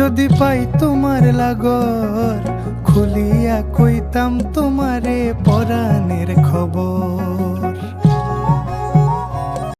যদি পাই তোমার লাগর খুলিয়া কইতাম তোমারে পরাণের খবর।